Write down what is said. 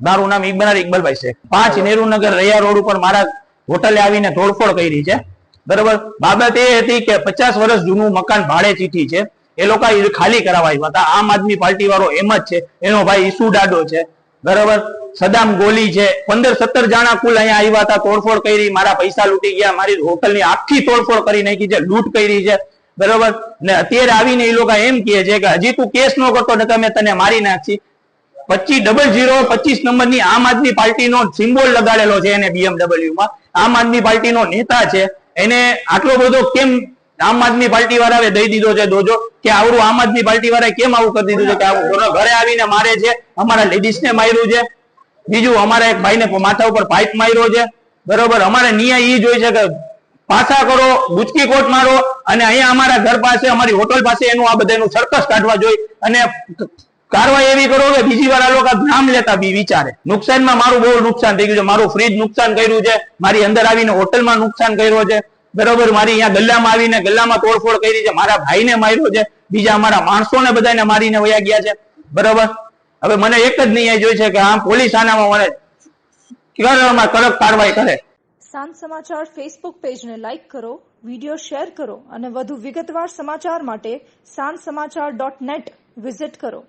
મારું નામ ઇકબાલ ઇકબાલભાઈ છે. પાંચ નેહરુનગર રૈયા રોડ ઉપર મારા હોટલે આવીને તોડફોડ કરી છે. બરોબર? બાબત એ હતી કે પચાસ વર્ષ જૂનું મકાન ભાડે ચીઠી છે. એ લોકો ખાલી કરાવવા આવ્યા હતા. આમ આદમી પાર્ટી વાળો એમ જ છે. એનો ભાઈ ઈસુ ડાડો છે. બરોબર? સદામ ગોલી છે. પંદર સત્તર જણા કુલ અહીંયા આવ્યા હતા તોડફોડ કરી. મારા પૈસા લૂંટી ગયા. મારી હોટલની આખી તોડફોડ કરી નાખી છે. લૂંટ કરી છે. બરોબર? ને અત્યારે આવીને એ લોકો એમ કહે છે કે હજી તું કેસ નો કરતો ને મેં તને મારી નાખી પચીસ ડબલ જીરો પચીસ નંબરની આમ આદમી પાર્ટીનો સિમ્બોલ લગાડેલો છે એને બીએમડબલ્યુમાં આમ આદમી પાર્ટીનો નેતા છે. એને આટલો બધો કેમ આમ આદમી પાર્ટી વાળાએ દઈ દીધો છે? દોજો કે આવડું આમ આદમી પાર્ટી વાળાએ કેમ આવું કરી દીધું છે? કે આવું ઘરે- આવીને મારે છે, અમારા લેડીઝને માર્યું છે. બીજું, અમારા એક ભાઈને માથા ઉપર પાઇપ માર્યો છે. બરોબર, અમારે ન્યાય એ જોઈ છે કે પાછા કરો ગુચકી કોટ મારો અને અહીંયા અમારા ઘર પાસે, અમારી હોટલ પાસે એનું આ બધાનું સર્કસ કાઢવા જોઈએ અને કારવાઈ એવી કરો કે બીજી વાર આ લોકો નામ લેતા બી વિચારે. નુકસાનમાં મારું બહુ નુકસાન થઈ ગયું છે. મારું ફ્રીજ નુકસાન કર્યું છે. મારી અંદર આવીને હોટલમાં નુકસાન કર્યો છે. બરોબર, મારી અહીંયા ગલ્લામાં આવીને ગલ્લામાં તોડફોડ કરી છે. મારા ભાઈને માર્યો છે. બીજા અમારા માણસોને બધાને મારીને વયા ગયા છે. બરોબર? હવે મને એક જ નહીં જોઈ છે કે આમ પોલીસ આનામાં મને કરવામાં કડક કાર્યવાહી કરે. સાંજ સમાચાર ફેસબુક પેજને લાઇક કરો વીડિયો શેર કરો અને વધુ વિગતવાર સમાચાર માટે સાંજ સમાચાર ડોટ નેટ વિઝિટ કરો.